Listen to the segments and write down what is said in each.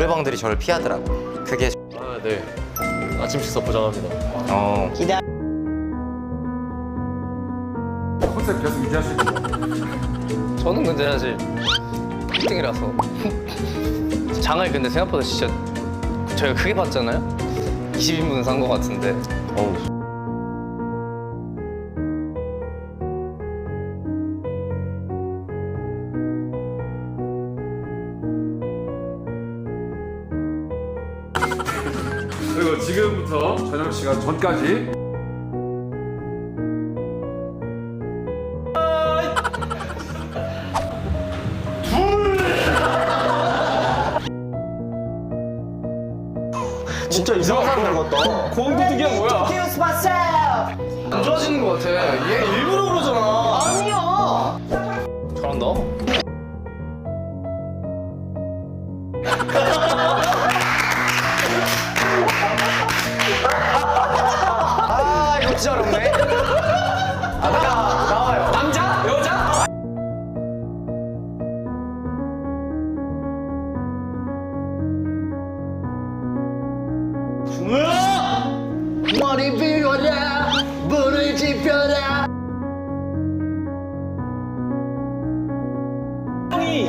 노래방들이 저를 피하더라고. 그게 아, 네. 아침 식사 보장합니다. 어 기대. 컨셉 계속 유지하시고 저는 근데 사실 1등이라서 장을 근데 생각보다 진짜 저희가 크게 봤잖아요 20인분 산 것 같은데 어우. 시간 전까지 진짜 이상한 사람 같다. 공도둑이야 뭐야 myself. 안 좋아지는 것 같아 얘 일부러 그러잖아 아니야. 잘한다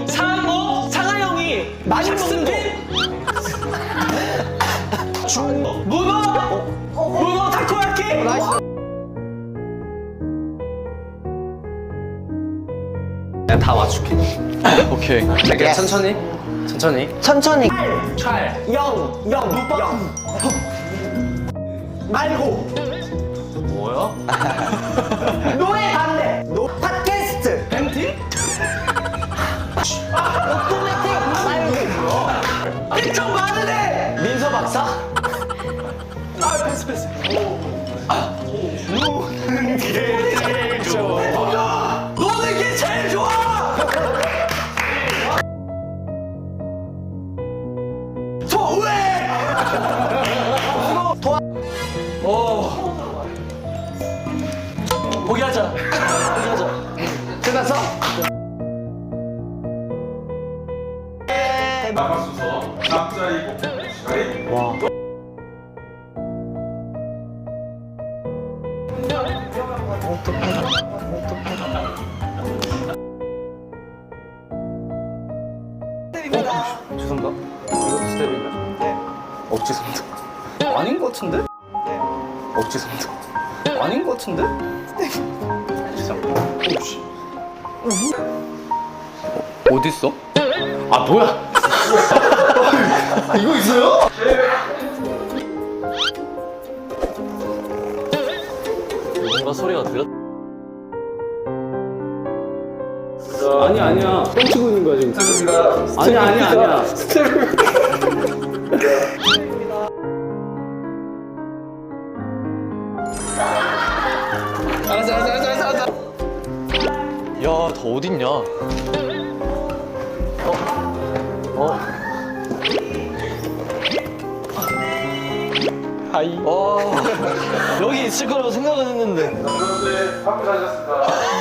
상 어 상하영이 맛있습니다. 문어 문어 타코야키 내가 다 맞출게. 오케이. 되게 천천히? 천천히? 천천히. 영, 영, 영. 말고. 뭐야? 노 소외. 어. 포기하자. 포기하자. 끝났어? 남자이고 시간이 죄송합니다 이거 스텝인가? 억지 선도 아닌 것 같은데? 억지 선도 아닌 것 같은데? 죄송합니다 오씨 어, 어딨어? 아 뭐야 이거 있어요? 뭔가 소리가 들렸. 아니 아니야 뻥치고 있는 거야 지금 스텝입니다 아니야 아니야 아니 야 알았어 알았어 알았어 알았어 알았어 야, 더 어딨냐? 어? 어? 하이 와. 여기 있을 거라고 생각은 했는데. 그런데 한분 하셨습니다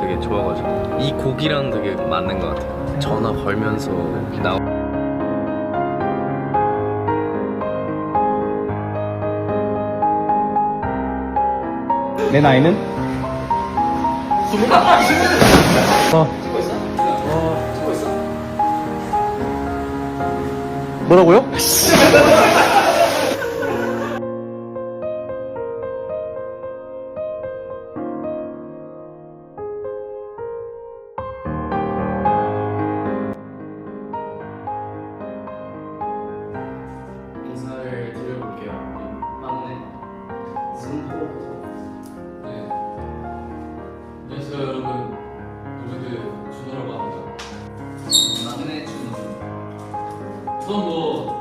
되게 좋아가지고 이 곡이랑 되게 맞는 것 같아요. 전화 걸면서 나내 나이는? 어. 뭐라고요? 우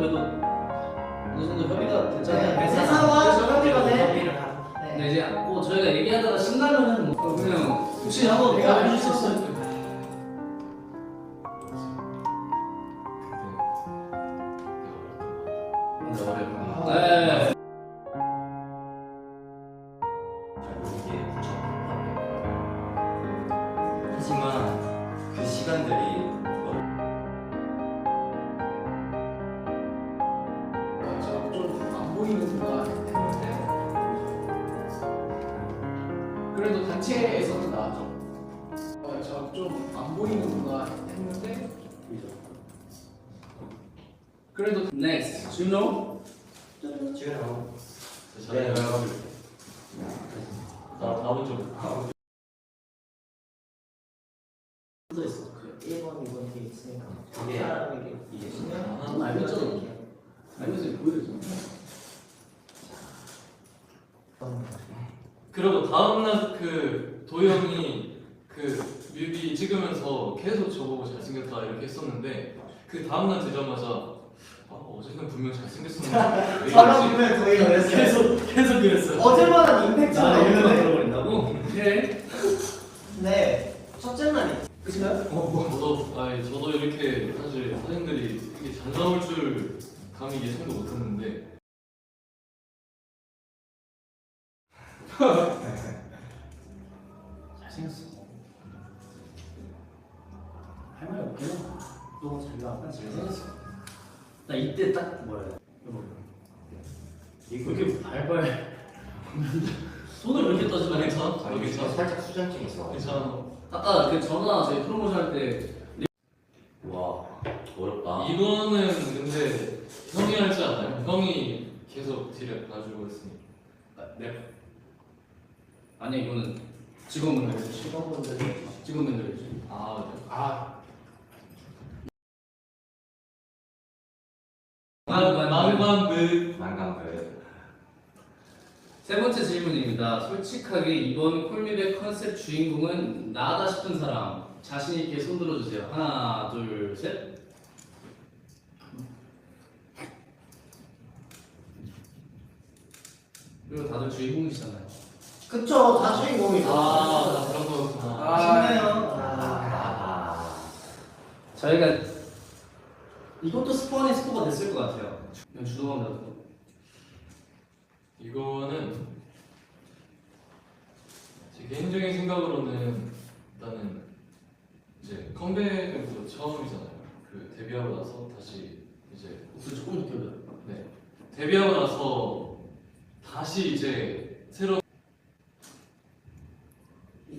그래도 어느 정도 협의가 됐잖아요. 회사와 협의 간에 협의를 네, 이제 뭐 저희가 얘기하다가 신나면은 뭐 그냥 혹시 한번 더 해줄 수 있어요? 네. 하지만 그 시간들이 그래도 단체에서는 나왔죠. 어, 저좀안 보이는가 했는데 그래도 Next, 준호. 네, 나 다음 좀. 1번, 2번 돼 있으니까 사람에게 이게 좀 알려줘 알면서 보여줘. 그리고 다음날 그 도영이 그 뮤비 찍으면서 계속 저보고 잘생겼다 이렇게 했었는데 그 다음날 되자마자 아 어제는 분명 잘생겼었는데 왜 사람 이러지? 보면 더 이러겠어요 계속 계속 그랬어요. 어제만한 임팩트가 나 이런 거 없네 들어버린다고? 네. 네 첫째 날이 그치가요? 저도 아니 저도 이렇게 사실 사진들이 이게 잘 나올 줄 감히 예상도 못했는데 잘 생겼어. 할 말이. 너무 잘 나와. 난 잘생겼어. 나 이때 딱 뭐야. 여보. 이렇게 발발. 손을 왜 이렇게 떠지나 괜찮아? 너 괜찮아? 살짝 수전증 있어. 괜찮아. 아까 그 전화 저희 프로모션 할때 와 어렵다. 이거는 근데 형이 할지 않아요? 형이 계속 뒤를 봐주고 있으니까. 네. 아니 이거는 직원분들 직원분들 해주시 아, 네. 아 망관드 만감그 세 번째 질문입니다. 솔직하게 이번 콜미백 컨셉 주인공은 나다 싶은 사람 자신 있게 손 들어주세요. 하나, 둘, 셋. 그리고 다들 주인공이시잖아요. 그쵸 다 주인공이죠 아, 나 그런 거구나. 아쉽네요 아 저희가 이것도 스포 아닌 스포가 됐을 것 같아요. 그냥 주동합니다. 이거는 제 개인적인 생각으로는 일단은 이제 컴백은 또 처음이잖아요. 그 데뷔하고 나서 다시 이제 목소리 조금 올려. 네 데뷔하고 나서 다시 이제 새로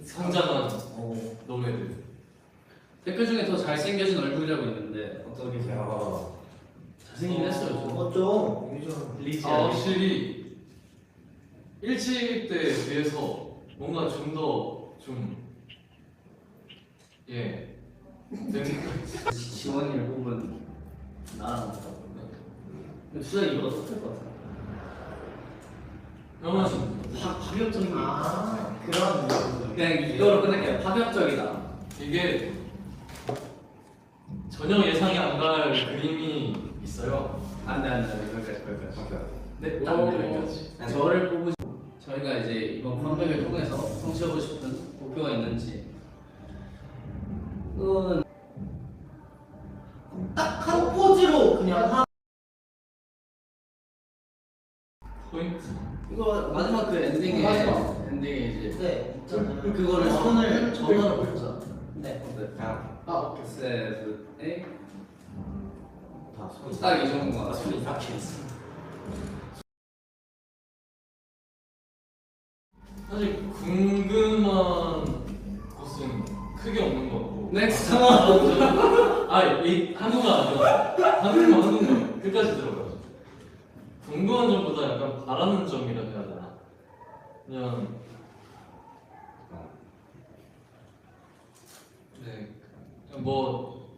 성장한 어. 노래들 댓글 중에 더 잘생겨진 얼굴이라고 있는데 어떻게 아, 생각하세요? 잘생긴 했어요. 좀. 어좀 요즘 블리치 아, 확실히 일찍 때에 비해서 뭔가 좀 더 좀 예. 되는 지원이를 뽑은 나랑 같다고. 근데 수자 이거 어떨 것 같아? 파, 파격적인 아 그런 그냥 이거로 끝낼게요. 파격적이다. 이게 전혀 예상이 안 갈 그림이 있어요. 안돼 안돼 거기까지 거기까지. 네, 딱 여기까지. 저를 뽑으시. 저희가 이제 이번 컴백을 통해서 성취하고 싶은 목표가 있는지. 그거 이거 마지막 그 엔딩에 마지막. 엔딩에 이제 네, 있잖아요. 그거를 손을 전화로 보자. 네. 그냥 아 오케이 세븐 에잇 다 손이 딱이 정도만. 다 손이 딱 있어. 사실 궁금한 것은 크게 없는 것 같고 넥스트. 아이 한국말 안 들었어 한국말 한국말 끝까지 들어가죠 궁금한 점보다 약간 바라는 점이라 해야 되나? 그냥 네, 그냥 뭐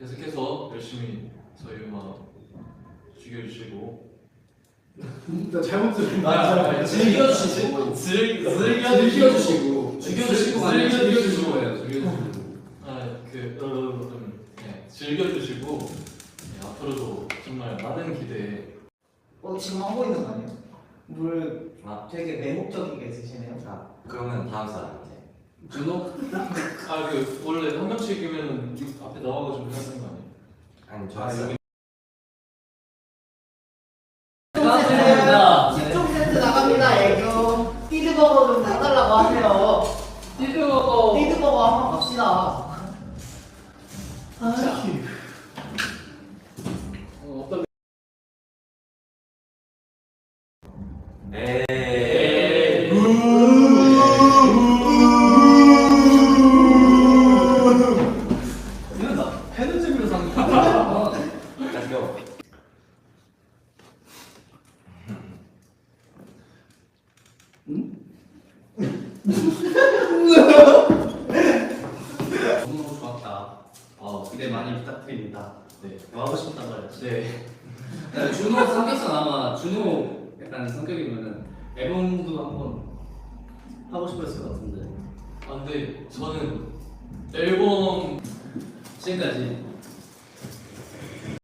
계속해서 열심히 저희 음악 죽여주시고. 나 잘못 들은 아, 즐겨주시고. 즐 즐겨주시고. 즐겨주시고. 즐겨주시고 즐겨주시고. 해요, 즐겨주시고. 아그 어, 좀 네, 즐겨주시고 네, 앞으로도 정말 많은 기대 어 지금 하고 있는 거 아니에요? 물 아, 되게 매혹적이게 드시네요. 자, 그러면 다음 사람 이제. 준호? 아그 원래 한 명씩이면 앞에 나와가지고 해야 되는 거 아니에요? 아니, 좋았어 너무 좋았다. 어, 기대 많이 부탁드립니다. 네, 뭐 하고 싶다고 했지. 네. 야, 준호 성격상 아마 준호 약간 성격이면은 앨범도 한번 하고 싶었을 것 같은데. 아 근데 저는 앨범 지금까지